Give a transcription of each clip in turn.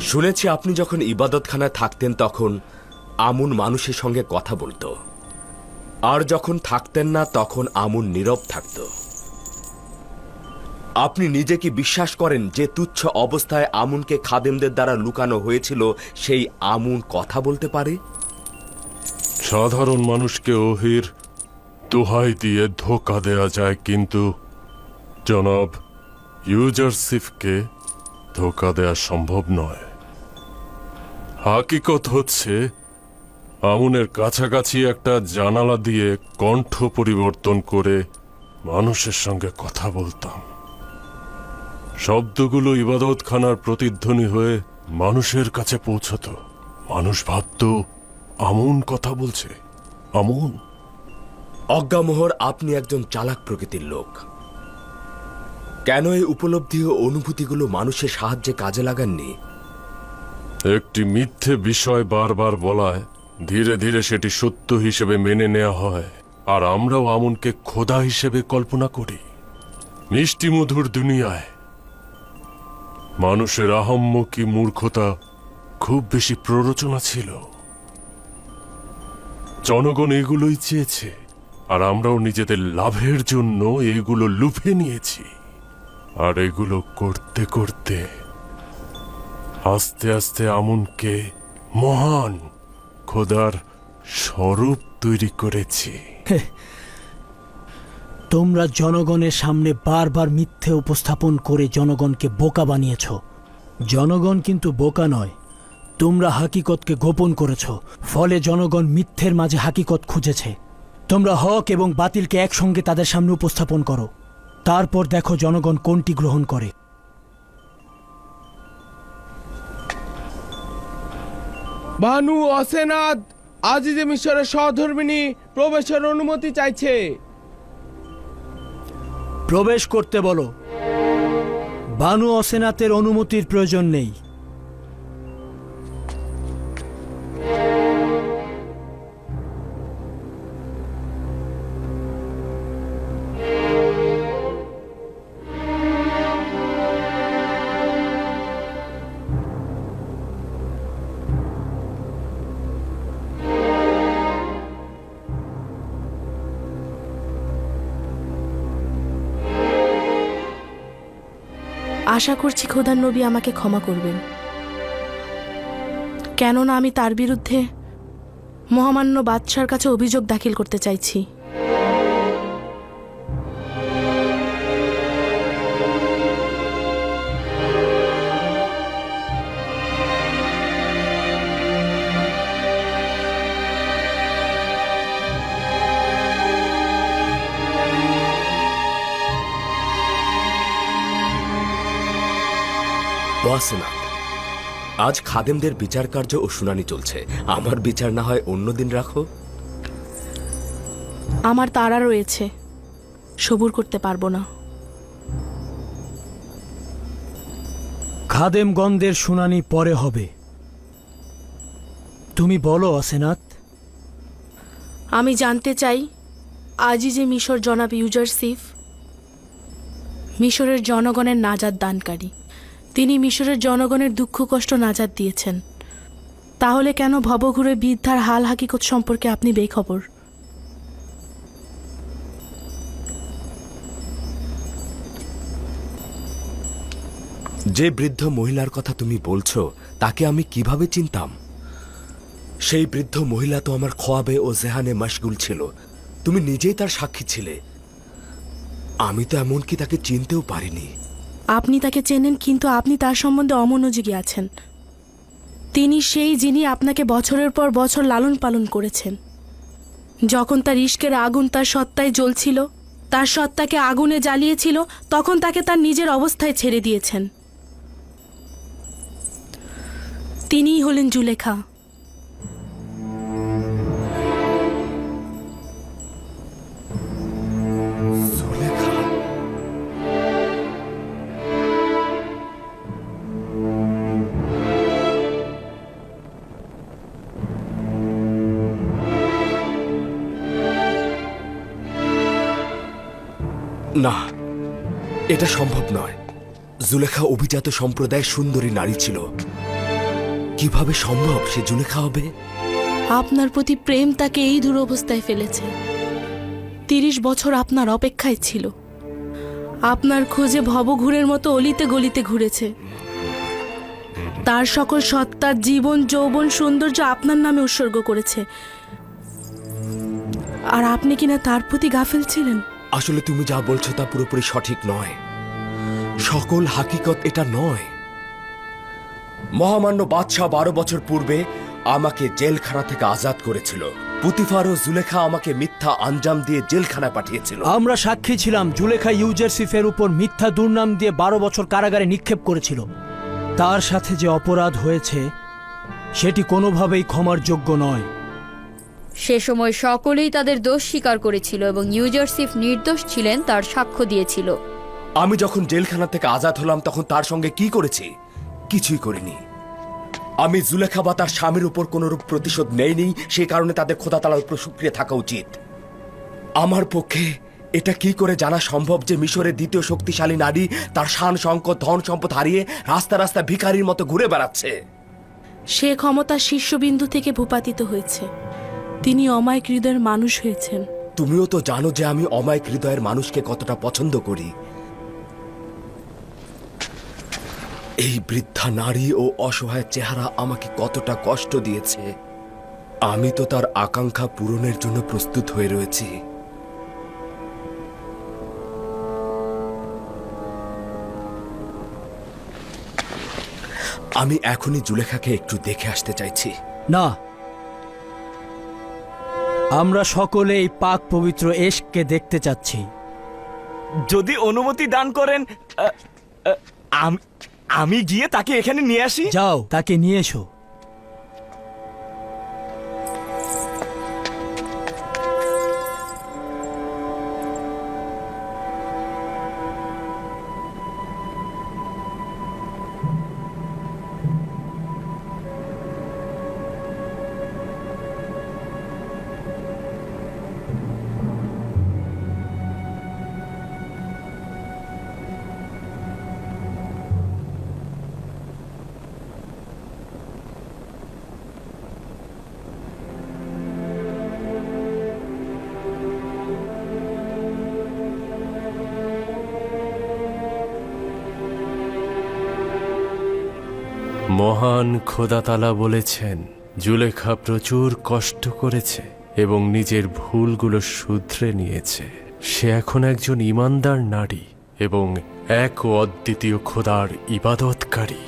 শুনেছি আপনি যখন ইবাদতখানায় থাকতেন তখন আমুন মানুষের সঙ্গে কথা বলতো। আর যখন থাকতেন না, তখন আমুন নীরব থাকত। আপনি নিজে কি বিশ্বাস করেন যে তুচ্ছ অবস্থায় আমুনকে খাদেমদের দ্বারা লুকানো হয়েছিল, সেই আমুন কথা বলতে পারে? সাধারণ মানুষকে ওহির দোহাই দিয়ে ধোকা দেয়া যায়, কিন্তু জনাব, ইউজারসিফকে ধোকা দেয়া সম্ভব নয়। হাকিকত হচ্ছে, আমুনের কাছাকাছি একটা জানালা দিয়ে কণ্ঠ পরিবর্তন করে মানুষের সঙ্গে কথা বলতাম। শব্দগুলো ইবাদতখানার প্রতিধ্বনি হয়ে মানুষের কাছে পৌঁছতো। মানুষ ভাবত, আমন কথা বলছে, আমন। অজ্ঞামোহর, আপনি একজন চালাক প্রকৃতির লোক। কেন এই উপলব্ধি ও অনুভূতিগুলো মানুষের সাহায্যে কাজে লাগাননি? একটি মিথ্যে বিষয় বারবার বলায় ধীরে ধীরে সেটি সত্য হিসেবে মেনে নেওয়া হয়। আর আমরাও আমনকে খোদা হিসেবে কল্পনা করি। মিষ্টি মধুর দুনিয়ায় মানুষের আহম্মকি মূর্খতা খুব বেশি প্ররোচনা ছিল। জনগণ এগুলোই চেয়েছে, আর আমরাও নিজেদের লাভের জন্য এগুলো লুফে নিয়েছি। আর এগুলো করতে করতে আস্তে আস্তে আমনকে মহান খোদার স্বরূপ তৈরি করেছি। তোমরা জনগণের সামনে বারবার মিথ্যে উপস্থাপন করে জনগণকে বোকা বানিয়েছ। জনগণ কিন্তু বোকা নয়, তোমরা হাকিকতকে গোপন করেছ, ফলে জনগণ মিথ্যের মাঝে হাকিকত খুঁজেছে। তোমরা হক এবং বাতিলকে একসঙ্গে তাদের সামনে উপস্থাপন করো, তারপর দেখো জনগণ কোনটি গ্রহণ করে। বানু অসেনাদ আজিজে মিশরের সহধর্মিনী প্রবেশের অনুমতি চাইছে। প্রবেশ করতে বলো। বানু অসেনাতের অনুমতির প্রয়োজন নেই। আশা করছি খোদার নবী আমাকে ক্ষমা করবেন। কেননা আমি তার বিরুদ্ধে মহামান্য বাদশার কাছে অভিযোগ দাখিল করতে চাইছি। ওয়াসেনাথ আজ খাদেমদের বিচার কার্য ও শুনানি চলছে। আমার বিচার না হয় অন্যদিন রাখো। আমার তারা রয়েছে। সবুর করতে পারব না। খাদেমগণদের শুনানি পরে হবে। তুমি বলো অসেনাত। আমি জানতে চাই আজই যে মিশর জনাব ইউজার সিফ মিশরের জনগণের নাজাদ দানকারী। তিনি মিশরের জনগণের দুঃখ কষ্ট নাজাদ দিয়েছেন। তাহলে কেন ভবঘুরে বৃদ্ধার হাল হাকিকত সম্পর্কে আপনি বেখবর? যে বৃদ্ধ মহিলার কথা তুমি বলছো, তাকে আমি কীভাবে চিনতাম? সেই বৃদ্ধ মহিলা তো আমার খোয়াবে ও জেহানে মশগুল ছিল। তুমি নিজেই তার সাক্ষী ছিলে। আমি তো এমনকি তাকে চিনতেও পারিনি। আপনি তাকে চেনেন, কিন্তু আপনি তার সম্বন্ধে অমনোযোগী আছেন। তিনি সেই যিনি আপনাকে বছরের পর বছর লালন পালন করেছেন। যখন তার ইস্কের আগুন তার সত্তায় জ্বলছিল, তার সত্তাকে আগুনে জ্বালিয়েছিল, তখন তাকে তার নিজের অবস্থায় ছেড়ে দিয়েছেন। তিনিই হলেন জুলেখা। না, এটা সম্ভব নয়। জুলেখা অভিজাত সম্প্রদায়ের সুন্দরী নারী ছিল। কীভাবে সম্ভব সে জুলেখা হবে? আপনার প্রতি প্রেম তাকে এই দুরবস্থায় ফেলেছে। তিরিশ বছর আপনার অপেক্ষায় ছিল। আপনার খোঁজে ভবঘুরের মতো অলিতে গলিতে ঘুরেছে। তার সকল সত্তার জীবন, যৌবন, সৌন্দর্য আপনার নামে উৎসর্গ করেছে। আর আপনি কিনা তার প্রতি গাফেল ছিলেন? আসলে তুমি যা বলছো তা পুরোপুরি সঠিক নয়। সকল হাকিকত এটা নয়। মহামান্য বাদশাহ বারো বছর পূর্বে আমাকে জেলখানা থেকে আজাদ করেছিল। পুতিফার ও জুলেখা আমাকে মিথ্যা আঞ্জাম দিয়ে জেলখানায় পাঠিয়েছিল। আমরা সাক্ষী ছিলাম জুলেখা ইউজারসিফের উপর মিথ্যা দুর্নাম দিয়ে বারো বছর কারাগারে নিক্ষেপ করেছিল। তার সাথে যে অপরাধ হয়েছে, সেটি কোনোভাবেই ক্ষমার যোগ্য নয়। সে সময় সকলেই তাদের দোষ স্বীকার করেছিল এবং ইউজারসিফ নির্দোষ ছিলেন তার সাক্ষ্য দিয়েছিল। আমি যখন জেলখানা থেকে আজাদ হলাম তখন তার সঙ্গে কি করেছি? কিছুই করিনি। আমি জুলেখা বা তার স্বামীর উপর কোনরূপ প্রতিশোধ নেইনি সেই কারণে তাদের খোদা তালার উপর সুক্রিয় থাকা উচিত। আমার পক্ষে এটা কি করে জানা সম্ভব যে মিশরের দ্বিতীয় শক্তিশালী নারী তার শান সংকট ধন সম্পদ হারিয়ে রাস্তা রাস্তা ভিখারির মতো ঘুরে বেড়াচ্ছে? সে ক্ষমতা শীর্ষবিন্দু থেকে ভূপাতিত হয়েছে। তিনি অমায়িক হৃদয়ের মানুষ হয়েছেন। তুমিও তো জানো যে আমি অমায়িক হৃদয়ের মানুষকে কতটা পছন্দ করি। এই বৃদ্ধা নারী ও অসহায় চেহারা আমাকে কতটা কষ্ট দিয়েছে। আমি তো তার আকাঙ্ক্ষা পূরণের জন্য প্রস্তুত হয়ে রয়েছি। আমি এখনই জুলেখাকে একটু দেখে আসতে চাইছি। না আমরা সকলে এই পাক পবিত্র এশকে দেখতে চাচ্ছি। যদি অনুমতি দান করেন আ, আ, আম- আমি গিয়ে তাকে এখানে নিয়ে আসি? যাও তাকে নিয়ে এসো। মহান খোদাতালা বলেছেন, জুলেখা প্রচুর কষ্ট করেছে এবং নিজের ভুলগুলো শুধরে নিয়েছে। সে এখন একজন ইমানদার নারী এবং এক ও অদ্বিতীয় খোদার ইবাদতকারী।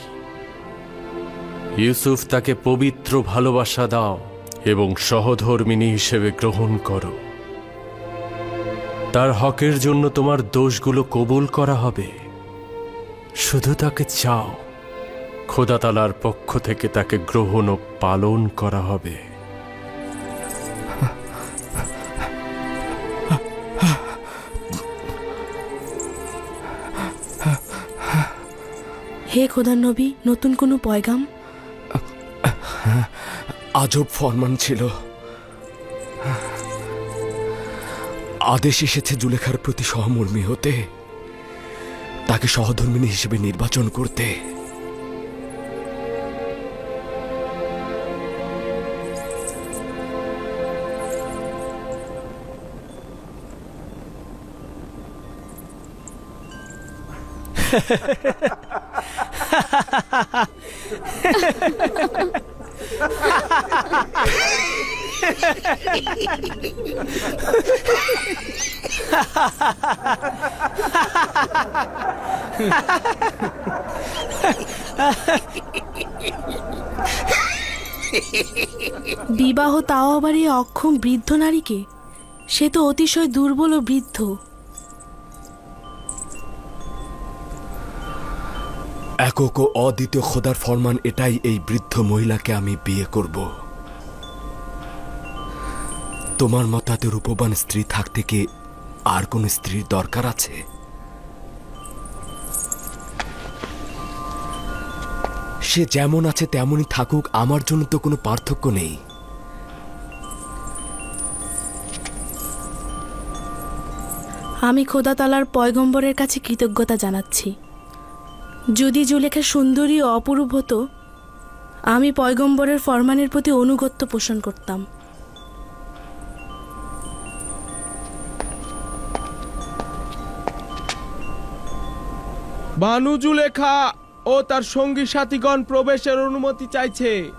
ইউসুফ তাকে পবিত্র ভালোবাসা দাও এবং সহধর্মিনী হিসেবে গ্রহণ করো। তার হকের জন্য তোমার দোষগুলো কবুল করা হবে। শুধু তাকে চাও। খোদাতালার পক্ষ থেকে তাকে গ্রহণ ও পালন করা হবে। হে খোদার নবী নতুন কোনো পয়গাম? আজব ফরমান ছিল। আদেশ এসেছে জুলেখার প্রতি সহমর্মী হতে তাকে সহধর্মিনী হিসেবে নির্বাচন করতে। বিবাহ তাও আবার এই অক্ষম বৃদ্ধ নারীকে? সে তো অতিশয় দুর্বল ও বৃদ্ধ। একক ও অদ্বিতীয় খোদার ফরমান এটাই এই বৃদ্ধ মহিলাকে আমি বিয়ে করব। তোমার মতাতে রূপবান স্ত্রী থাকতে কি আর কোন স্ত্রীর দরকার আছে? সে যেমন আছে তেমনই থাকুক, আমার জন্য তো কোনো পার্থক্য নেই। আমি খোদা তালার পয়গম্বরের কাছে কৃতজ্ঞতা জানাচ্ছি। যদি জুলেখা সুন্দরী ও অপরূপ হতো, আমি পয়গম্বরের ফরমানের প্রতি অনুগত্য পোষণ করতাম। বানু জুলেখা ও তার সঙ্গী সাথীগণ প্রবেশের অনুমতি চাইছে।